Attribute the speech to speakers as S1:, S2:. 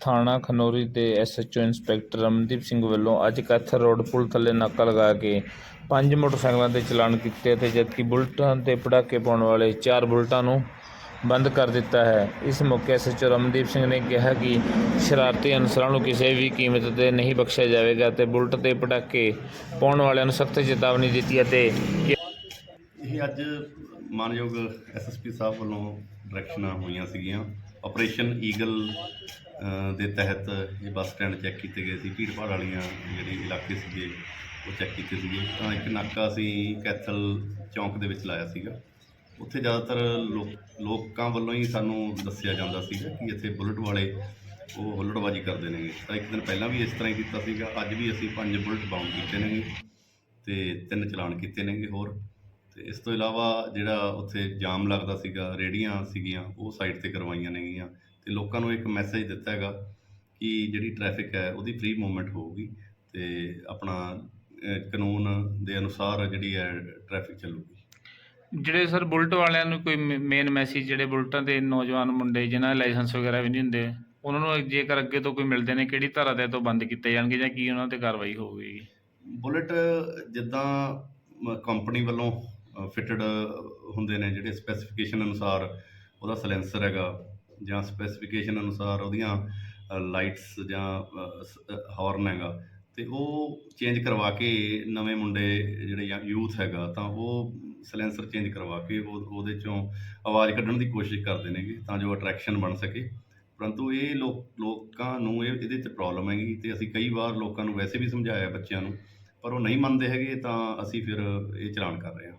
S1: ਥਾਣਾ ਖਨੌਰੀ ਦੇ SHO inspector Ramandeep Singh ਵੱਲੋਂ ਅੱਜ ਕੈਥਰ ਰੋਡ ਪੁਲ ਥੱਲੇ ਨਾਕਾ ਲਗਾ ਕੇ ਪੰਜ ਮੋਟਰਸਾਈਕਲਾਂ ਦੇ ਚਲਾਨ ਕੀਤੇ ਅਤੇ ਜਦਕਿ ਬੁਲਟਾਂ ਤੇ ਪਟਾਕੇ ਪਾਉਣ ਵਾਲੇ ਚਾਰ ਬੁਲਟਾਂ ਨੂੰ ਬੰਦ ਕਰ ਦਿੱਤਾ ਹੈ। ਇਸ ਮੌਕੇ ਐਸਐਚਓ ਰਮਨਦੀਪ ਸਿੰਘ ਨੇ ਕਿਹਾ ਕਿ ਸ਼ਰਾਰਤੀ ਅਨਸਰਾਂ ਨੂੰ ਕਿਸੇ ਵੀ ਕੀਮਤ ਤੇ ਨਹੀਂ ਬਖਸ਼ਿਆ ਜਾਵੇਗਾ ਤੇ ਬੁਲਟ ਤੇ ਪਟਾਕੇ ਪਾਉਣ ਵਾਲਿਆਂ ਨੂੰ ਸਖਤ ਚੇਤਾਵਨੀ ਦਿੱਤੀ ਅਤੇ
S2: ਇਹ ਅੱਜ ਮਾਨਯੋਗ ਐਸਐਸਪੀ ਸਾਹਿਬ ਵੱਲੋਂ ਡਾਇਰੈਕਸ਼ਨਾਂ ਹੋਈਆਂ ਸੀਗੀਆਂ। ਆਪਰੇਸ਼ਨ ਈਗਲ ਦੇ ਤਹਿਤ ਇਹ ਬੱਸ ਸਟੈਂਡ ਚੈੱਕ ਕੀਤੇ ਗਏ ਸੀ। ਭੀੜ ਭਾੜ ਵਾਲੀਆਂ ਜਿਹੜੇ ਇਲਾਕੇ ਸੀਗੇ, ਉਹ ਚੈੱਕ ਕੀਤੇ ਸੀਗੇ। ਤਾਂ ਇੱਕ ਨਾਕਾ ਅਸੀਂ ਕੈਥਲ ਚੌਂਕ ਦੇ ਵਿੱਚ ਲਾਇਆ ਸੀਗਾ। ਉੱਥੇ ਜ਼ਿਆਦਾਤਰ ਲੋਕਾਂ ਵੱਲੋਂ ਹੀ ਸਾਨੂੰ ਦੱਸਿਆ ਜਾਂਦਾ ਸੀਗਾ ਕਿ ਇੱਥੇ ਬੁਲਟ ਵਾਲੇ ਉਹ ਹੁੱਲੜਬਾਜੀ ਕਰਦੇ ਨੇਗੇ। ਤਾਂ ਇੱਕ ਦਿਨ ਪਹਿਲਾਂ ਵੀ ਇਸ ਤਰ੍ਹਾਂ ਹੀ ਕੀਤਾ ਸੀਗਾ। ਅੱਜ ਵੀ ਅਸੀਂ ਪੰਜ ਬੁਲਟ ਬਾਉਂਡ ਕੀਤੇ ਨੇਗੇ ਤੇ ਤਿੰਨ ਚਲਾਨ ਕੀਤੇ ਨੇਗੇ ਹੋਰ। ਤੇ ਇਸ ਤੋਂ ਇਲਾਵਾ ਜਿਹੜਾ ਉੱਥੇ ਜਾਮ ਲੱਗਦਾ ਸੀਗਾ ਰੇੜੀਆਂ ਸੀਗੀਆਂ ਉਹ ਸਾਈਡ ਤੇ ਕਰਵਾਈਆਂ ਨੇਗੀਆਂ ਤੇ ਲੋਕਾਂ ਨੂੰ ਇੱਕ ਮੈਸੇਜ ਦਿੱਤਾ ਹੈਗਾ ਕਿ ਜਿਹੜੀ ਟ੍ਰੈਫਿਕ ਹੈ ਉਹਦੀ ਫ੍ਰੀ ਮੂਵਮੈਂਟ ਹੋਊਗੀ ਤੇ ਆਪਣਾ ਕਾਨੂੰਨ ਦੇ ਅਨੁਸਾਰ ਜਿਹੜੀ ਹੈ ਟ੍ਰੈਫਿਕ ਚੱਲੂਗੀ।
S1: ਜਿਹੜੇ ਸਰ ਬੁਲਟ ਵਾਲਿਆਂ ਨੂੰ ਕੋਈ ਮੇਨ ਮੈਸੇਜ ਜਿਹੜੇ ਬੁਲਟਾਂ ਦੇ ਨੌਜਵਾਨ ਮੁੰਡੇ ਜਿਨ੍ਹਾਂ ਦੇ ਲਾਇਸੈਂਸ ਵਗੈਰਾ ਵੀ ਨਹੀਂ ਹੁੰਦੇ ਉਹਨਾਂ ਨੂੰ ਜੇਕਰ ਅੱਗੇ ਤੋਂ ਕੋਈ ਮਿਲਦੇ ਨੇ ਕਿਹੜੀ ਧਾਰਾ ਦੇ ਤੋਂ ਬੰਦ ਕੀਤੇ ਜਾਣਗੇ ਜਾਂ ਕੀ ਉਹਨਾਂ ਤੇ ਕਾਰਵਾਈ ਹੋਊਗੀ?
S2: ਬੁਲਟ ਜਿੱਦਾਂ ਕੰਪਨੀ ਵੱਲੋਂ ਫਿਟਡ ਹੁੰਦੇ ਨੇ ਜਿਹੜੇ ਸਪੈਸੀਫਿਕੇਸ਼ਨ ਅਨੁਸਾਰ ਉਹਦਾ ਸਲੈਂਸਰ ਹੈਗਾ ਜਾਂ ਸਪੈਸੀਫਿਕੇਸ਼ਨ ਅਨੁਸਾਰ ਉਹਦੀਆਂ ਲਾਈਟਸ ਜਾਂ ਹਾਰਨ ਹੈਗਾ। ਤੇ ਉਹ ਚੇਂਜ ਕਰਵਾ ਕੇ ਨਵੇਂ ਮੁੰਡੇ ਜਿਹੜੇ ਜਾਂ ਯੂਥ ਹੈਗਾ ਤਾਂ ਉਹ ਸਲੈਂਸਰ ਚੇਂਜ ਕਰਵਾ ਕੇ ਉਹ, ਉਹਦੇ ਚੋਂ ਆਵਾਜ਼ ਕੱਢਣ ਦੀ ਕੋਸ਼ਿਸ਼ ਕਰਦੇ ਨੇਗੇ ਤਾਂ ਜੋ ਅਟਰੈਕਸ਼ਨ ਬਣ ਸਕੇ। ਪਰੰਤੂ ਇਹ ਲੋਕ, ਲੋਕਾਂ ਨੂੰ ਇਹ, ਇਹਦੇ 'ਚ ਪ੍ਰੋਬਲਮ ਹੈਗੀ ਤੇ ਅਸੀਂ ਕਈ ਵਾਰ ਲੋਕਾਂ ਨੂੰ ਵੈਸੇ ਵੀ ਸਮਝਾਇਆ ਬੱਚਿਆਂ ਨੂੰ, ਪਰ ਉਹ ਨਹੀਂ ਮੰਨਦੇ ਹੈਗੇ ਤਾਂ ਅਸੀਂ ਫਿਰ ਇਹ ਚਲਾਨ ਕਰ ਰਹੇ ਹਾਂ।